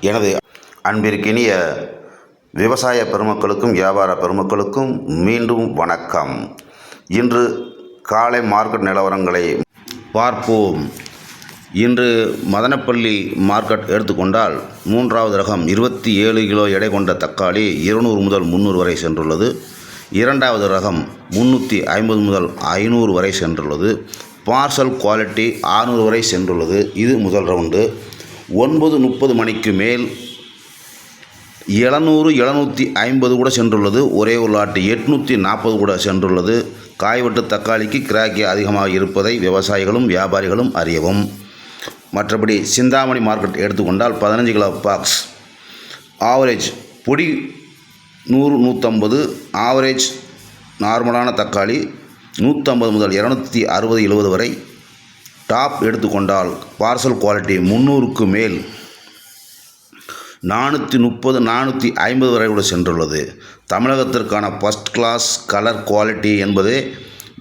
எனது அன்பிற்கினிய விவசாய பெருமக்களுக்கும் வியாபார பெருமக்களுக்கும் மீண்டும் வணக்கம். இன்று காலை மார்க்கெட் நிலவரங்களை பார்ப்போம். இன்று மதனப்பள்ளி மார்க்கெட் எடுத்துக்கொண்டால் மூன்றாவது ரகம் இருபத்தி ஏழு கிலோ எடை கொண்ட தக்காளி இருநூறு முதல் முந்நூறு வரை சென்றுள்ளது. இரண்டாவது ரகம் முந்நூற்றி ஐம்பது முதல் ஐநூறு வரை சென்றுள்ளது. பார்சல் குவாலிட்டி ஆறுநூறு வரை சென்றுள்ளது. இது முதல் ரவுண்டு. ஒன்பது முப்பது மணிக்கு மேல் எழுநூறு எழுநூற்றி ஐம்பது கூட சென்றுள்ளது. ஒரே ஒரு லாட்டு எட்நூற்றி நாற்பது கூட சென்றுள்ளது. காய்வெட்டு தக்காளிக்கு கிராக்கி அதிகமாக இருப்பதை விவசாயிகளும் வியாபாரிகளும் அறியவும். மற்றபடி சிந்தாமணி மார்க்கெட் எடுத்துக்கொண்டால் பதினஞ்சு கிலோ பாக்ஸ். ஆவரேஜ் பொடி நூறு நூற்றம்பது ஆவரேஜ் நார்மலான தக்காளி நூற்றம்பது முதல் இரநூத்தி அறுபது எழுபது வரை டாப் எடுத்துக்கொண்டால் பார்சல் குவாலிட்டி முந்நூறுக்கு மேல் நானூற்றி முப்பது நானூற்றி ஐம்பது வரை கூட சென்றுள்ளது. தமிழகத்திற்கான ஃபஸ்ட் கிளாஸ் கலர் குவாலிட்டி என்பது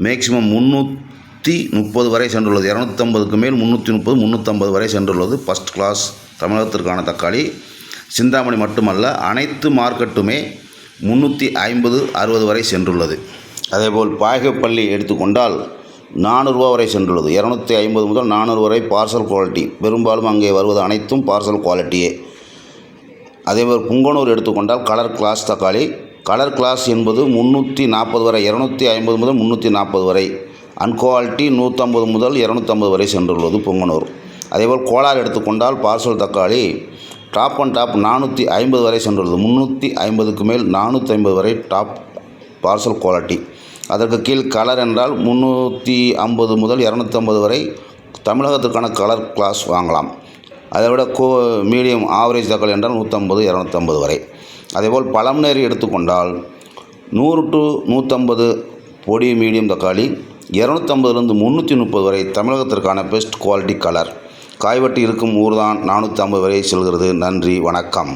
மேக்சிமம் முந்நூற்றி முப்பது வரை சென்றுள்ளது. இரநூத்தம்பதுக்கு மேல் முந்நூற்றி முப்பது முந்நூற்றம்பது வரை சென்றுள்ளது ஃபஸ்ட் கிளாஸ் தமிழகத்திற்கான தக்காளி. சிந்தாமணி மட்டுமல்ல அனைத்து மார்க்கெட்டுமே முந்நூற்றி ஐம்பது அறுபது வரை சென்றுள்ளது. அதேபோல் பாயகப்பள்ளி எடுத்துக்கொண்டால் நானூறுரூவா வரை சென்றுள்ளது. இரநூத்தி ஐம்பது முதல் நானூறு வரை பார்சல் குவாலிட்டி பெரும்பாலும் அங்கே வருவது அனைத்தும் பார்சல் குவாலிட்டியே அதேமாதிரி புங்கனூர் எடுத்துக்கொண்டால் கலர் கிளாஸ் தக்காளி. கலர் கிளாஸ் என்பது முந்நூற்றி நாற்பது வரை இரநூத்தி ஐம்பது முதல் முந்நூற்றி நாற்பது வரை. அன்குவாலிட்டி நூற்றம்பது முதல் இரநூத்தம்பது வரை சென்றுள்ளது பொங்கனூர். அதேபோல் கோலார் எடுத்துக்கொண்டால் பார்சல் தக்காளி டாப் அண்ட் டாப் நானூற்றி ஐம்பது வரை சென்றுள்ளது. முந்நூற்றி ஐம்பதுக்கு மேல் நானூற்றி ஐம்பது வரை டாப் பார்சல் குவாலிட்டி அதற்கு கீழ் கலர் என்றால் முந்நூற்றி ஐம்பது முதல் இரநூத்தம்பது வரை தமிழகத்திற்கான கலர் கிளாஸ் வாங்கலாம். அதை விட கோ மீடியம் ஆவரேஜ் தக்காளி என்றால் நூற்றம்பது இரநூத்தம்பது வரை. அதேபோல் பழம் நேரி எடுத்துக்கொண்டால் நூறு டு நூற்றம்பது பொடி மீடியம் தக்காளி இரநூத்தம்பதுலேருந்து முந்நூற்றி முப்பது வரை தமிழகத்திற்கான பெஸ்ட் குவாலிட்டி கலர் காய்வெட்டி இருக்கும் ஊர் தான் நானூற்றி ஐம்பது வரை செல்கிறது. நன்றி வணக்கம்.